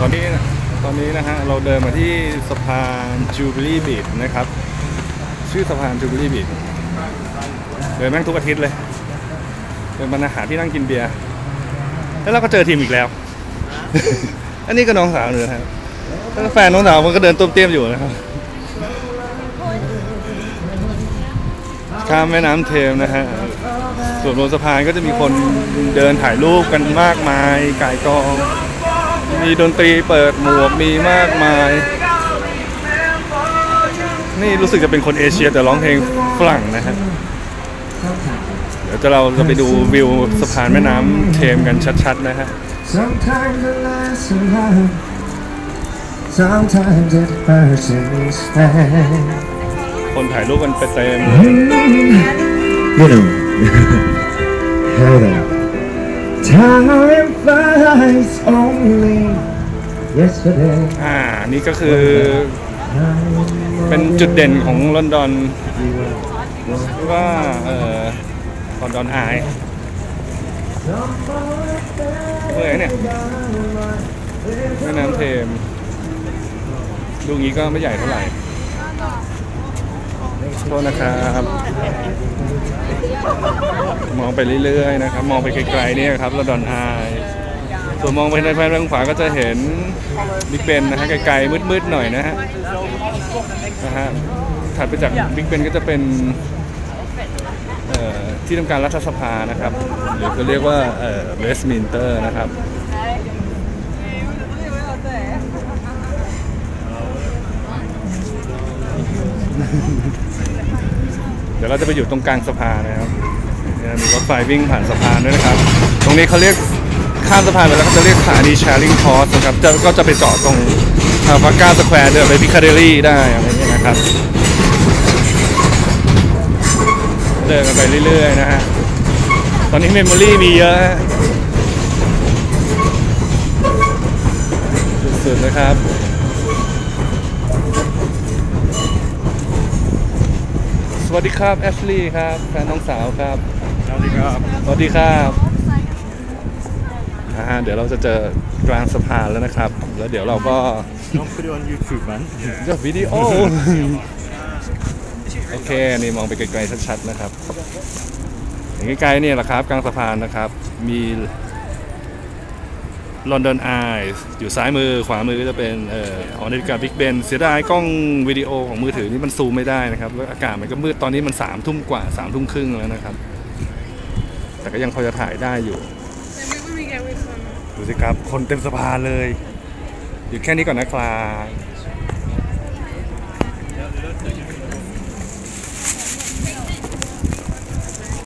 ตอนนี้ตอนนี้นะฮะเราเดินมาที่สะพานจูบิลี่บีชนะครับ ชื่อสะพานจูบิลี่บีชเดินแม่งทุกอาทิตย์เลยเดินมาหาที่นั่งกินเบียร์แล้วเราก็เจอทีมอีกแล้ว อันนี้ก็น้องสาวเลยนะครับแล้วแฟนน้องสาวมันก็เดินต้มเตี้ยมอยู่นะครับข้ามแม่น้ำเทมนะฮะส่วนบนสะพานก็จะมีคนเดินถ่ายรูปกันมากมายไก่กอง มีดนตรีเปิดหมวกมีมากมาย นี่รู้สึกจะเป็นคนเอเชียแต่ร้องเพลงฝรั่งนะฮะเดี๋ยวจะเราจะไปดูวิวสะพานแม่น้ำเทมกันชัดๆนะฮะ Sometimes it lasts a while, sometimes it hurts instead. คนถ่ายรูปกันไปเต็มเลย You know, hold on. Time is only yesterday. อ่า นี่ก็คือเป็นจุดเด่นของลอนดอนว่าเอ่อลอนดอนอายเมื่อยเนี่ยแม่น้ำเทมดูงี้ก็ไม่ใหญ่เท่าไหร่โทษนะครับ มองไปเรื่อยๆนะครับ มองไปไกลๆเนี่ยครับลอนดอนอาย ส่วนมองไปในแผนทางขวาก็จะเห็นบิ๊กเบนนะฮะไกลๆมืดๆหน่อยนะฮะนะฮะถัดไปจากบิ๊กเบนก็จะเป็นที่ทำการรัฐสภานะครับ หรือก็เรียกว่าเวสต์มินเตอร์นะครับเดี๋ยวเราจะไปอยู่ตรงกลางสะพานนะครับ มีรถไฟวิ่งผ่านสะพานด้วยนะครับ ตรงนี้เขาเรียก ข้ามสะพานไปแล้วเขาจะเรียกสถานีแชร์ลิงคอร์สนะครับจะก็จะไปจอดตรงทาฟาก้าสแควร์เดินไปพิคาเดลี่ได้อะไรอย่างเงี้ยนะครับ เดินกันไปเรื่อยๆนะฮะ ตอนนี้เมมโมรี่มีเยอะฮะสุดๆนะครับสวัสดีครับแอชลีย์ครับแฟนน้องสาวครับ สวัสดีครับ สวัสดีครับ อ่าเดี๋ยวเราจะเจอกลางสะพานแล้วนะครับ แล้วเดี๋ยวเราก็ Don't put it on YouTube man จะวิดีโอ โอเค นี่มองไปไกลๆชัดๆนะครับอย่างใกล้ๆเนี่ยแหละครับ กลางสะพานนะครับ มีลอนดอนไอส์อยู่ซ้ายมือขวามือก็จะเป็นเอ่อหอนาฬิกาบิ๊กเบนเสียดายกล้องวิดีโอของมือถือนี่มันซูมไม่ได้นะครับแล้วอากาศมันก็มืดตอนนี้มันสามทุ่มกว่าสามทุ่มครึ่งแล้วนะครับ แต่ก็ยังพอจะถ่ายได้อยู่ ดูสิครับ คนเต็มสะพานเลยอยู่แค่นี้ก่อนนะครับ